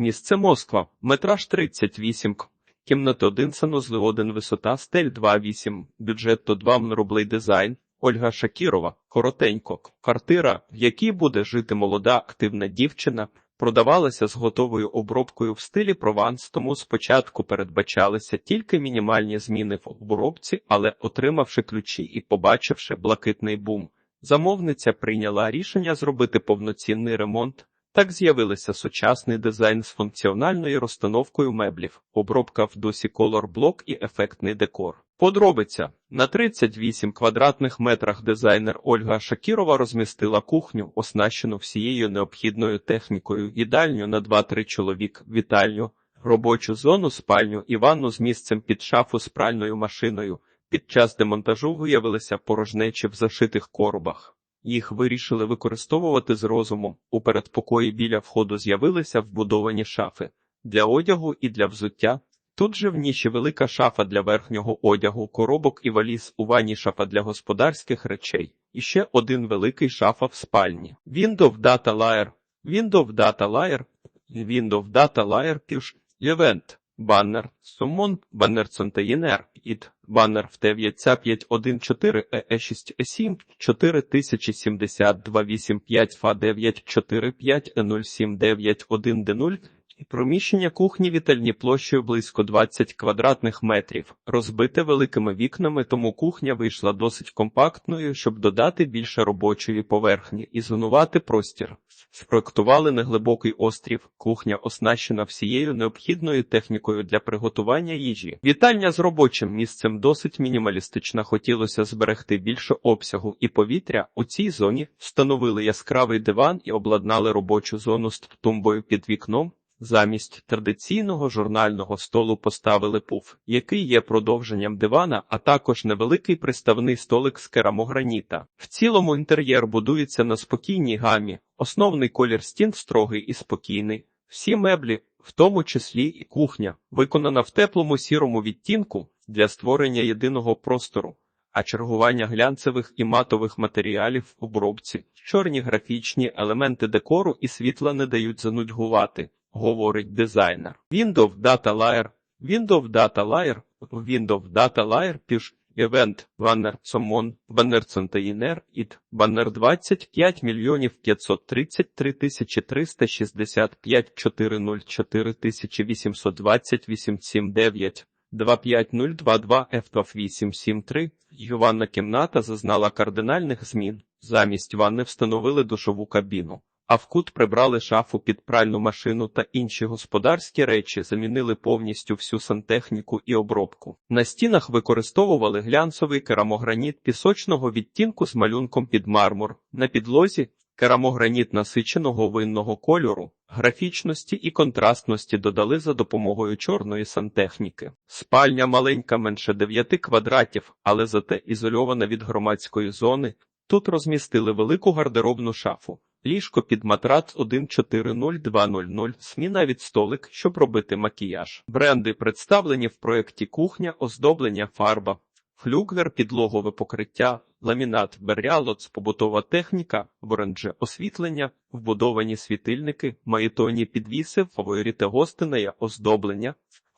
Місце Москва, метраж 38, к. кімната 1, санузли 1, висота, стель 2,8, бюджет то 2 рублей дизайн. Ольга Шакірова, коротенько, квартира, в якій буде жити молода активна дівчина, продавалася з готовою обробкою в стилі Прованс, тому спочатку передбачалися тільки мінімальні зміни в обробці, але отримавши ключі і побачивши блакитний бум, замовниця прийняла рішення зробити повноцінний ремонт. Так з'явився сучасний дизайн з функціональною розстановкою меблів, обробка в досі Block і ефектний декор. Подробиця на 38 квадратних метрах дизайнер Ольга Шакірова розмістила кухню, оснащену всією необхідною технікою, їдальню на 2-3 чоловік, вітальню, робочу зону, спальню і ванну з місцем під шафу з пральною машиною. Під час демонтажу виявилися порожнечі в зашитих коробах. Їх вирішили використовувати з розумом. У передпокої біля входу з'явилися вбудовані шафи для одягу і для взуття. Тут же в ніші велика шафа для верхнього одягу, коробок і валіз, у ванні шафа для господарських речей. І ще один великий шафа в спальні. Windows Data Layer, Windows Data Layer, Windows Data Layer. Push, Event, баннер, Summon, баннер Container, id, баннер в 9C514 EE6 E7 4072 85 FA 945 0791 D0 і Приміщення кухні вітальні площею близько 20 квадратних метрів, розбите великими вікнами, тому кухня вийшла досить компактною, щоб додати більше робочої поверхні і зонувати простір. Спроектували неглибокий острів, кухня оснащена всією необхідною технікою для приготування їжі. Вітальня з робочим місцем досить мінімалістична. Хотілося зберегти більше обсягу і повітря. У цій зоні встановили яскравий диван і обладнали робочу зону з тумбою під вікном. Замість традиційного журнального столу поставили пуф, який є продовженням дивана, а також невеликий приставний столик з керамограніта. В цілому інтер'єр будується на спокійній гамі. Основний колір стін строгий і спокійний. Всі меблі, в тому числі і кухня, виконана в теплому сірому відтінку для створення єдиного простору. А чергування глянцевих і матових матеріалів в обробці, чорні графічні елементи декору і світла не дають занудьгувати говорить дизайнер. Windows Data Layer, Windows Data Layer, Windows Data Layer, піш, Event, баннер Summon, баннер Container, id, баннер 25 мільйонів 533 тисячі 365 404 тисячі 820 879 25022 F2873. Ванна кімната зазнала кардинальних змін. Замість ванни встановили душову кабіну а в кут прибрали шафу під пральну машину та інші господарські речі, замінили повністю всю сантехніку і обробку. На стінах використовували глянцевий керамограніт пісочного відтінку з малюнком під мармур, на підлозі керамограніт насиченого винного кольору, графічності і контрастності додали за допомогою чорної сантехніки. Спальня маленька менше 9 квадратів, але зате ізольована від громадської зони. Тут розмістили велику гардеробну шафу. Ліжко під матрац 140200, сміна від столик, щоб робити макіяж. Бренди представлені в проєкті кухня, оздоблення, фарба, флюгвер, підлогове покриття, ламінат, беріалоц, побутова техніка, воранже освітлення, вбудовані світильники, маїтонні підвіси, фаворіти гостинея, оздоблення,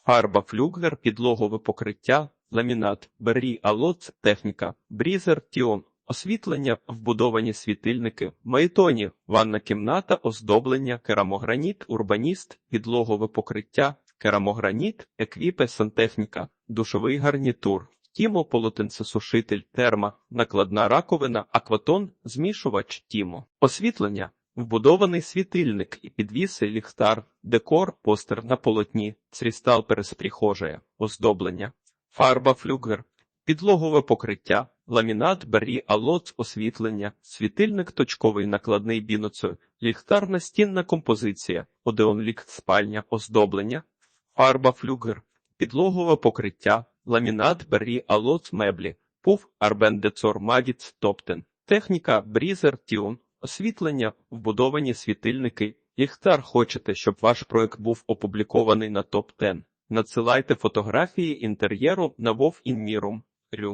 фарба, флюгвер, підлогове покриття, ламінат, беріалоц, техніка, брізер, тіон. Освітлення, вбудовані світильники, маїтоні, ванна кімната, оздоблення, керамограніт, урбаніст, підлогове покриття, керамограніт, еквіпе, сантехніка, душовий гарнітур, тімо, полотенцесушитель, терма, накладна раковина, акватон, змішувач, тімо, освітлення, вбудований світильник і підвіси, ліхтар, декор, постер на полотні, црістал пересприхожая, оздоблення, фарба флюгер, підлогове покриття, ламінат, барі, алоц, освітлення, світильник, точковий накладний біноцо, ліхтар, настінна композиція, одеонлік, спальня, оздоблення, фарба, флюгер, підлогове покриття, ламінат, барі, алоц, меблі, пуф, арбендецор, магіц, топтен, техніка, брізер, тіон, освітлення, вбудовані світильники, ліхтар. Хочете, щоб ваш проект був опублікований на топ 10 Надсилайте фотографії інтер'єру на Вов Інмірум. Рю.